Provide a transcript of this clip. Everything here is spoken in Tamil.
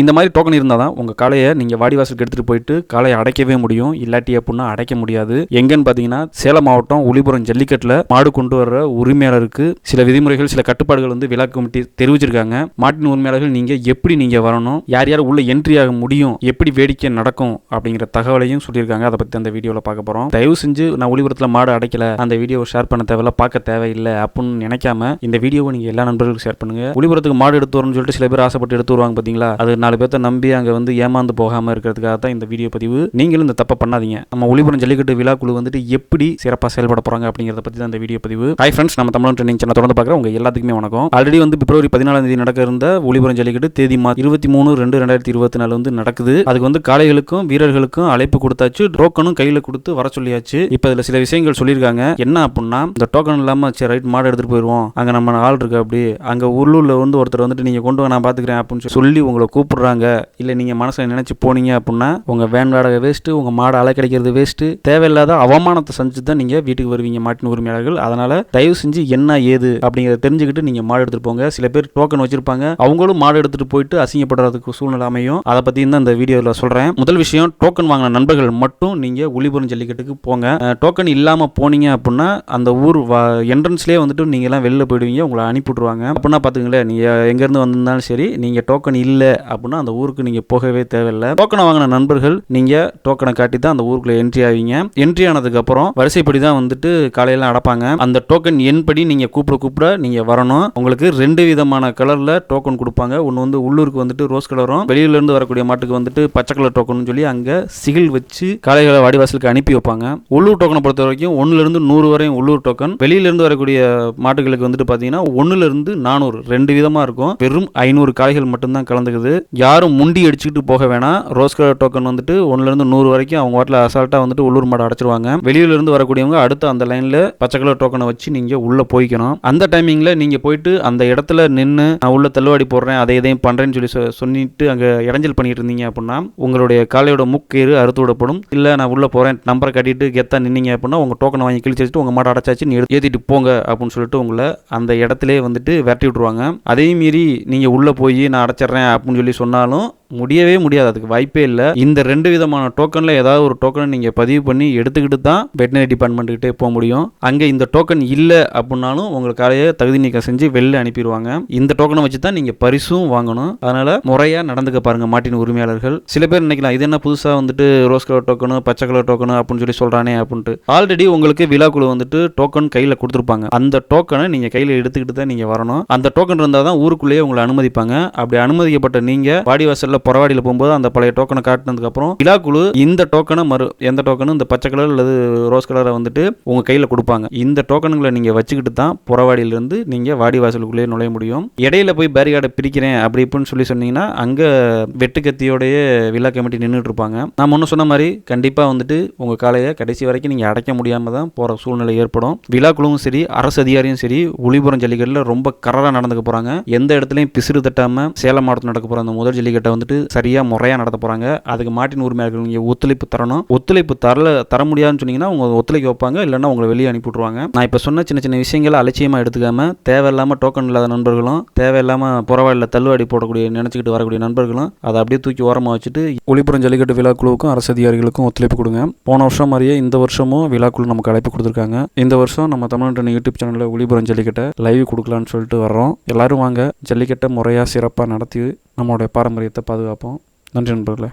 இந்த மாதிரி டோக்கன் இருந்தால் தான் உங்கள் காளையை நீங்கள் வாடிவாசலுக்கு எடுத்துகிட்டு போயிட்டு காளையை அடைக்கவே முடியும். இல்லாட்டி அப்படின்னா அடைக்க முடியாது. எங்கன்னு பார்த்தீங்கன்னா சேலம் மாவட்டம் உளிபுரம் ஜல்லிக்கட்டில் மாடு கொண்டு வர்ற உரிமையாளருக்கு சில விதிமுறைகள் சில கட்டுப்பாடுகள் வந்து விழா கமிட்டி தெரிவிச்சிருக்காங்க. மாட்டின் உரிமையாளர்கள் நீங்கள் எப்படி நீங்கள் வரணும் யார் யார் உள்ள என்ட்ரி ஆக முடியும் எப்படி வேடிக்கை நடக்கும் அப்படிங்கிற தகவலையும் சொல்லியிருக்காங்க. அதை பற்றி அந்த வீடியோவில் பார்க்க போகிறோம் தயவு செஞ்சு நான் ஒளிபுரத்தில் மாடு அடைக்கல அந்த வீடியோவை ஷேர் பண்ண தேவையில்ல பார்க்க தேவையில்லை அப்படின்னு நினைக்காம இந்த வீடியோவை நீங்கள் எல்லா நண்பர்களுக்கும் ஷேர் பண்ணுங்க. ஒளிபுரத்துக்கு மாடு எடுத்து வரணும்னு சொல்லிட்டு சில பேர் ஆசைப்பட்டு எடுத்து வருவாங்க பார்த்தீங்களா அது நாலு பேர்த்த நம்பி அங்கே வந்து ஏமாந்து போகாமல் இருக்கிறதுக்காக தான் இந்த வீடியோ பதிவு. நீங்களும் இந்த தப்பை பண்ணாதீங்க. நம்ம ஒளிபுரம் ஜல்லிக்கட்டு விழா குழு வந்துட்டு எப்படி சிறப்பாக செயல்பட போகிறாங்க அப்படிங்கிறத பற்றி தான் இந்த வீடியோ பதிவு. ஹை ஃப்ரெண்ட்ஸ் நம்ம தமிழ் ட்ரெண்டிங் சேனல் தொடர்ந்து பார்க்குற உங்கள் எல்லாத்துக்குமே வணக்கம். ஆல்ரெடி வந்து பிப்ரவரி பதினாலாம் தேதி நடக்க இருந்த ஒளிபுரம் ஜல்லிக்கட்டு தேதி மா இருபத்தி மூணு ரெண்டு ரெண்டாயிரத்தி இருபத்தி நாலு வந்து நடக்குது. அதுக்கு வந்து காளைகளுக்கும் வீரர்களுக்கும் அழைப்பு கொடுத்தாச்சு. டோக்கனும் கையில் கொடுத்து வர சொல்லியாச்சு. இப்போ இதில் சில விஷயங்கள் சொல்லியிருக்காங்க. என்ன அப்படின்னா இந்த டோக்கன் இல்லாமல் சரி ரைட் மாடு எடுத்துகிட்டு போயிடுவோம் அங்கே நம்ம ஆள் இருக்கு அப்படி. அங்கே உள்ளூரில் வந்து ஒருத்தர் வந்துட்டு நீங்கள் கொண்டு வாங்க நான் பார்த்துக்கிறேன் அப்படின்னு சொல்லி உங்களை கூப்பிடுறாங்க இல்லை நீங்கள் மனசில் நினச்சி போனீங்க அப்படின்னா உங்கள் வேன் வாடகை வேஸ்ட்டு உங்கள் மாடு அலை கிடைக்கிறது வேஸ்ட்டு தேவையில்லாத அவமானத்தை செஞ்சு தான் நீங்கள் வீட்டுக்கு வருவீங்க மாட்டின் உரிமையாளர்கள். அதனால் தயவு செஞ்சு என்ன ஏது அப்படிங்கிறத தெரிஞ்சுக்கிட்டு நீங்கள் மாடு எடுத்துகிட்டு போங்க. சில பேர் டோக்கன் வச்சிருப்பாங்க. அவங்களும் மாடு எடுத்துகிட்டு போயிட்டு அசிங்கப்படுறதுக்கு சூழ்நிலை அமையும். அதை பற்றி தான் இந்த வீடியோவில் சொல்கிறேன் முதல் விஷயம் டோக்கன் வாங்கின நண்பர்கள் மட்டும் நீங்கள் ஒளிபுரம் ஜல்லிக்கட்டுக்கு போங்க. டோக்கன் இல்லாமல் போனீங்க அப்படின்னா அந்த ஊர் என்ட்ரன்ஸ்லேயே வந்துட்டு நீங்கள்லாம் வெளில போயிடுவீங்க. உங்களை அனுப்பி விட்ருவாங்க அப்படின்னா பார்த்துங்களேன் நீங்கள் எங்கேருந்து வந்திருந்தாலும் சரி நீங்கள் டோக்கன் இல்லை அப்படின்னா அந்த ஊருக்கு நீங்கள் போகவே தேவையில்லை. டோக்கனை வாங்கின நண்பர்கள் நீங்கள் டோக்கனை காட்டி தான் அந்த ஊருக்குள்ளே என்ட்ரி ஆவீங்க. என்ட்ரி ஆனதுக்கப்புறம் வரிசைப்படி தான் வந்துட்டு காலையில் அடைப்பாங்க அந்த டோக்கன் எண் படி நீங்கள் கூப்பிட கூப்பிட நீங்கள் வரணும். உங்களுக்கு ரெண்டு விதமான கலரில் டோக்கன் கொடுப்பாங்க. ஒன்று வந்து உள்ளூருக்கு வந்துட்டு ரோஸ் கலரும் வெளியிலேருந்து வரக்கூடிய மாட்டுக்கு வந்துட்டு பச்சை கலர் டோக்கன் சொல்லி அங்கே சிகில் வச்சு காளைகளை வாடிவாசலுக்கு அனுப்பி வைப்பாங்க. உள்ளூர் டோக்கனை பொறுத்த வரைக்கும் ஒன்றுலேருந்து நூறு வரையும் உள்ளூர் டோக்கன் வெளியிலேருந்து வரக்கூடிய மாட்டுகளுக்கு வந்துட்டு பார்த்தீங்கன்னா ஒன்றுலேருந்து நானூறு ரெண்டு விதமாக இருக்கும். வெறும் ஐநூறு காளைகள் மட்டும்தான் கலந்துக்குது. யாரும் முண்டி அடிச்சுக்கிட்டு போக வேணாம். ரோஸ் கலர் டோக்கன் வந்துட்டு ஒன்றுலேருந்து நூறு வரைக்கும் அவங்க வாட்டில் அசால்ட்டாக வந்துட்டு உள்ளூர் மாடு அடைச்சிருவாங்க. வெளியிலேருந்து வரக்கூடியவங்க அடுத்து அந்த லைனில் பச்சை கலர் டோக்கனை வச்சு நீங்கள் உள்ளே போய்க்கணும். அந்த டைமிங்கில் நீங்கள் போயிட்டு அந்த இடத்துல நின்று நான் உள்ள தள்ளுவாடி போடுறேன் அதை இதையும் பண்ணுறேன்னு சொல்லி சொ- சொல்லிட்டு அங்கே இடைஞ்சல் பண்ணிட்டு இருந்தீங்க அப்படின்னா உங்களுடைய காலையோட முக்கேறு அறுத்து விடப்படும். இல்லை நான் உள்ளே போகிறேன் நம்பரை கட்டிட்டு கெத்தா நின்னீங்க அப்படின்னா உங்கள் டோக்கனை வாங்கி கிழிச்சு வச்சுட்டு உங்கள் மாட்டை அடைச்சாச்சு நீ ஏற்றிட்டு போங்க அப்படின்னு சொல்லிட்டு உங்களை அந்த இடத்துல வந்துட்டு விரட்டி விட்ருவாங்க அதே மீறி நீங்கள் உள்ளே போய் நான் அடைச்சிட்றேன் அப்படின்னு சொல்லி சொன்னாலும் முடியவே முடியாது. அதுக்கு வாய்ப்பே இல்லை. இந்த ரெண்டு விதமான டோக்கனில் ஏதாவது ஒரு டோக்கனை நீங்கள் பதிவு பண்ணி எடுத்துக்கிட்டு தான் வெட்டினரி டிபார்ட்மெண்ட்டுக்கிட்டே போக முடியும். அங்கே இந்த டோக்கன் இல்லை அப்படின்னாலும் உங்களுக்கு காலையை தகுதி நீக்கம் செஞ்சு வெளில அனுப்பிடுவாங்க இந்த டோக்கனை வச்சு தான் நீங்கள் பரிசும் வாங்கணும். அதனால் முறையாக நடந்துக்க பாருங்கள் மாட்டின் உரிமையாளர்கள். சில பேர் நினைக்கலாம் இது என்ன புதுசாக வந்துட்டு ரோஸ் கலர் டோக்கனு பச்சை கலர் டோக்கனு அப்படின்னு சொல்லி சொல்கிறானே அப்படின்ட்டு. ஆல்ரெடி உங்களுக்கு விழாக்குழு வந்துட்டு டோக்கன் கையில் கொடுத்துருப்பாங்க. அந்த டோக்கனை நீங்கள் கையில் எடுத்துக்கிட்டு தான் நீங்கள் வரணும். அந்த டோக்கன் இருந்தால் தான் ஊருக்குள்ளேயே உங்களை அனுமதிப்பாங்க. அப்படி அனுமதிக்கப்பட்ட நீங்கள் வாடிவாசலில் புறவாடியில் போகும்போது அந்த பழைய டோக்கனை காட்டினதுக்கப்புறம் விழாக்குழு இந்த டோக்கனை மறு எந்த டோக்கனும் இந்த பச்சை கலர் அல்லது ரோஸ் கலரை வந்துட்டு உங்கள் கையில் கொடுப்பாங்க. இந்த டோக்கனுங்களை நீங்கள் வச்சுக்கிட்டு தான் புறவாடியிலேருந்து நீங்கள் வாடி வாசலுக்குள்ளேயே நுழைய முடியும். இடையில போய் பேரிகார்டை பிரிக்கிறேன் அப்படி இப்படின்னு சொல்லி சொன்னீங்கன்னா அங்கே வெட்டுக்கத்தியோடைய விழா கமிட்டி நின்றுட்டு இருப்பாங்க. நான் முன்ன சொன்ன மாதிரி கண்டிப்பாக வந்துட்டு உங்கள் காலையை கடைசி வரைக்கும் நீங்கள் அடைக்க முடியாமல் தான் போகிற சூழ்நிலை ஏற்படும். விழாக்குழுவும் சரி அரசு அதிகாரியும் சரி ஒளிபுரம் ஜல்லிக்கட்டில் ரொம்ப கரராக நடந்துக்க போகிறாங்க எந்த இடத்துலையும் பிசிறு தட்டாமல் சேலம் மாவட்டத்தில் நடக்க போகிற அந்த முதல் ஜல்லிக்கட்டை வந்து வந்துட்டு சரியாக முறையாக நடத்த போகிறாங்க அதுக்கு மாட்டின் உரிமையாளர்கள் நீங்கள் ஒத்துழைப்பு தரணும். ஒத்துழைப்பு தரல தர முடியாதுன்னு சொன்னீங்கன்னா உங்க ஒத்துழைக்க வைப்பாங்க இல்லைன்னா உங்களை வெளியே அனுப்பி விட்ருவாங்க நான் இப்போ சொன்ன சின்ன சின்ன விஷயங்களை அலட்சியமாக எடுத்துக்காம தேவையில்லாமல் டோக்கன் இல்லாத நண்பர்களும் தேவையில்லாமல் புறவாடியில் தள்ளுவாடி போடக்கூடிய நினச்சிக்கிட்டு வரக்கூடிய நண்பர்களும் அதை அப்படியே தூக்கி ஓரமாக வச்சுட்டு ஒளிபுரம் ஜல்லிக்கட்டு விழாக்குழுவுக்கும் அரசு அதிகாரிகளுக்கும் ஒத்துழைப்பு கொடுங்க. போன வருஷம் மாதிரியே இந்த வருஷமும் விழாக்குழு நமக்கு அழைப்பு கொடுத்துருக்காங்க. இந்த வருஷம் நம்ம தமிழ்நாட்டு யூடியூப் சேனலில் ஒளிபுரம் ஜல்லிக்கட்டை லைவ் கொடுக்கலான்னு சொல்லிட்டு வர்றோம். எல்லாரும் வாங்க ஜல்லிக்கட்டை முறையாக சிறப்பாக நடத்தி நம்மளுடைய பாரம்பரியத்தை பாதுகாப்போம். நன்றி நண்பர்களே.